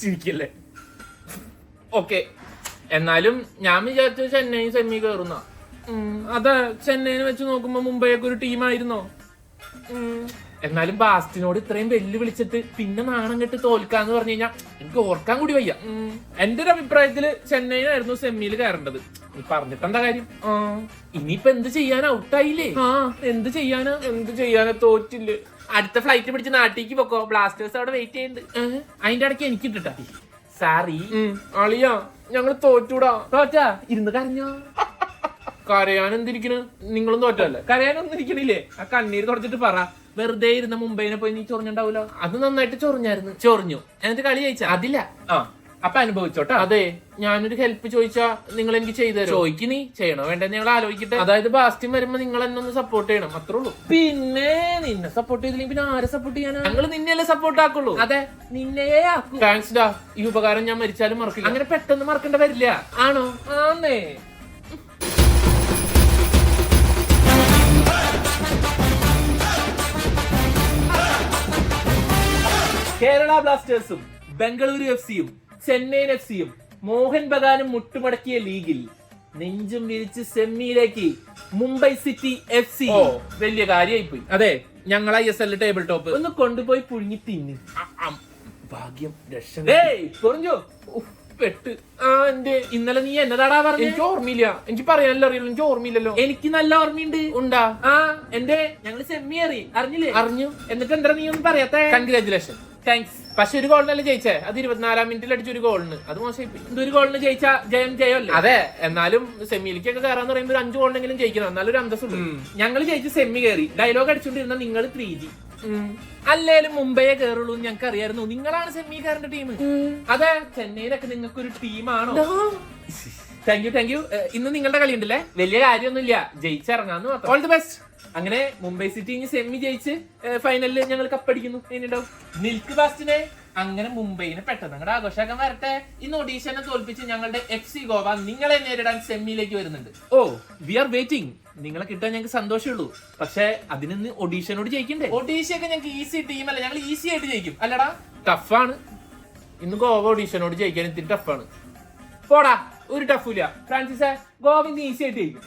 ചിരിക്കല്ലേ okay. എന്നാലും ഞാൻ വിചാരിച്ചു ചെന്നൈ സെമി കയറുന്ന അത് ചെന്നൈനെ വെച്ച് നോക്കുമ്പോ മുംബൈയൊക്കെ ഒരു ടീമായിരുന്നോ? ആയിരുന്നോ എന്നാലും ബാസ്റ്റിനോട് ഇത്രയും വെല്ലുവിളിച്ചിട്ട് പിന്നെ നാണം കെട്ട് തോൽക്കാന്ന് പറഞ്ഞു കഴിഞ്ഞാൽ എനിക്ക് ഓർക്കാൻ കൂടി വയ്യ. എന്റെ ഒരു അഭിപ്രായത്തിൽ ചെന്നൈനായിരുന്നു സെമിയിൽ കയറേണ്ടത്. നീ പറഞ്ഞിട്ട് കാര്യം? ഇനിയിപ്പൊ എന്ത് ചെയ്യാൻ ഔട്ടായില്ലേ? ആ. എന്ത് ചെയ്യാനാ? എന്ത് ചെയ്യാനാ? തോറ്റില്ലേ? അടുത്ത ഫ്ലൈറ്റ് പിടിച്ച് നാട്ടിലേക്ക് പൊക്കോ. ബ്ലാസ്റ്റേഴ്സ് അവിടെ വെയിറ്റ് ചെയ്യുന്നുണ്ട്. അതിന്റെ ഇടയ്ക്ക് എനിക്ക് ഇട്ടിട്ടാ സാറി അളിയാ ഞങ്ങൾ തോറ്റൂടാ. തോറ്റാ? ഇരുന്ന് കരഞ്ഞോ? കരയാൻ എന്തിരിക്കണ്? നിങ്ങളും തോറ്റല്ലേ കരയാനൊന്നും ഇരിക്കണില്ലേ? ആ കണ്ണീര് തുടച്ചിട്ട് പറ. വെറുതെ ഇരുന്ന മുംബൈനെ പോയി നീ ചൊറിഞ്ഞുണ്ടാവൂലോ? അത് നന്നായിട്ട് ചൊറിഞ്ഞായിരുന്നു. ചൊറിഞ്ഞു. എന്നിട്ട് കളി ജയിച്ചാ? അതില്ല. ആ. അപ്പൊ അനുഭവിച്ചോട്ടെ. അതെ. ഞാനൊരു ഹെൽപ്പ് ചോദിച്ചാ നിങ്ങൾ എനിക്ക് ചെയ്തു തരും? ചോദിക്ക് നീ. ചെയ്യണോ? വേണ്ട? ഞങ്ങൾ ആലോചിക്കട്ടെ. അതായത് ബാസ്റ്റിൻ വരുമ്പോ നിങ്ങൾ എന്നെ ഒന്ന് സപ്പോർട്ട് ചെയ്യണം. അത്രേ ഉള്ളൂ. പിന്നെ നിന്നെ സപ്പോർട്ട് ചെയ്തില്ലെങ്കിൽ പിന്നെ ആരെ സപ്പോർട്ട് ചെയ്യാനാ? ഞങ്ങൾ നിന്നെയല്ലേ സപ്പോർട്ട് ആക്കുള്ളൂ. അതെ നിന്നെയേ ആക്കൂ. താങ്ക്സ് ഡാ ഈ ഉപകാരം ഞാൻ മരിച്ചാലും മറക്കില്ല. അങ്ങനെ പെട്ടെന്ന് മറക്കേണ്ട വരില്ല. ആണോ? ആന്നേ. കേരള ബ്ലാസ്റ്റേഴ്സും ബംഗളൂരു എഫ് സിയും ചെന്നൈയിൻ എഫ് സിയും മോഹൻ ബഗാനും മുട്ടുമടക്കിയ ലീഗിൽ നെഞ്ചും വിരിച്ച് സെമിയിലേക്ക് മുംബൈ സിറ്റി എഫ് സി വലിയ കാര്യമായി പോയി അതെ. ഞങ്ങൾ I S L table top ഒന്ന് കൊണ്ടുപോയി പുഴുങ്ങി തിന്ന്. ഭാഗ്യം രക്ഷ പൊറിഞ്ഞോ പെട്ട്. ആ എന്റെ ഇന്നലെ നീ എന്നതാടാ പറഞ്ഞു? എനിക്ക് ഓർമ്മയില്ല. എനിക്ക് പറയാനല്ലോ അറിയില്ല എനിക്ക് ഓർമ്മയില്ലല്ലോ. എനിക്ക് നല്ല ഓർമ്മയുണ്ട്. ഉണ്ടാ? ആ എന്റെ ഞങ്ങൾ സെമ്മി അറി അറിഞ്ഞില്ലേ? അറിഞ്ഞു. എന്നിട്ട് എന്താ നീ ഒന്നും പറയാത്ത? കൺഗ്രാചുലേഷൻ താങ്ക്സ് പക്ഷെ ഒരു ഗോളിനല്ലേ ജയിച്ചേ? അത് ഇരുപത്തിനാലാം മിനിറ്റിൽ അടിച്ച ഒരു ഗോളിന് അത് മോശം ഒരു ഗോളിന് ജയിച്ച ജയം ജയമല്ലേ? അതെ. എന്നാലും സെമിയിലേക്കൊക്കെ കയറാന്ന് പറയുമ്പോൾ ഒരു അഞ്ചു ഗോളിനെങ്കിലും ജയിക്കണം. എന്നാലും ഒരു അന്തസ്സുണ്ട്. ഞങ്ങൾ ജയിച്ച് സെമി കയറി ഡയലോഗ് അടിച്ചുകൊണ്ടിരുന്ന നിങ്ങൾ ത്രീ ജി അല്ലേലും മുംബൈയെ കയറുള്ളൂ ഞങ്ങൾക്ക് അറിയായിരുന്നു. നിങ്ങളാണ് സെമി കയറേണ്ട ടീം അതെ ചെന്നൈയിലൊക്കെ നിങ്ങൾക്ക് ഒരു ടീമാണോ താങ്ക് യു താങ്ക് യു ഇന്ന് നിങ്ങളുടെ കളി ഉണ്ടല്ലേ വലിയ കാര്യമൊന്നുമില്ല. ജയിച്ചിറങ്ങാന്ന് മാത്രം. ഓൾ ദി ബെസ്റ്റ് അങ്ങനെ മുംബൈ സിറ്റി ഇനി സെമി ജയിച്ച് ഫൈനലിൽ ഞങ്ങൾ കപ്പടിക്കുന്നു മിൽക്ക് ബാസ്റ്റിനെ അങ്ങനെ മുംബൈനെ പെട്ടെന്ന് ഞങ്ങളുടെ ആഘോഷാക്കാൻ വരട്ടെ. ഇന്ന് ഒഡീഷനെ തോൽപ്പിച്ച് ഞങ്ങളുടെ എഫ് സി ഗോവ നിങ്ങളെ നേരിടാൻ സെമിയിലേക്ക് വരുന്നുണ്ട്. ഓ വി ആർ വെയിറ്റിംഗ് നിങ്ങളെ കിട്ടാൻ ഞങ്ങൾക്ക് സന്തോഷമുള്ളൂ പക്ഷെ അതിന് ഒഡീഷനോട് ജയിക്കണ്ടേ? ഒഡീഷയൊക്കെ ഞങ്ങൾക്ക് ഈസി ടീം അല്ല. ഞങ്ങൾ ഈസി ആയിട്ട് ജയിക്കും. അല്ലടാ ടഫാണ് ഇന്ന് ഗോവ ഒഡീഷനോട് ജയിക്കാൻ ഇത്തിരി ടഫാണ് പോടാ ഒരു ടഫില്ല ഫ്രാൻസിസ് ഗോവ ഇന്ന് ഈസി ആയിട്ട് ജയിക്കും.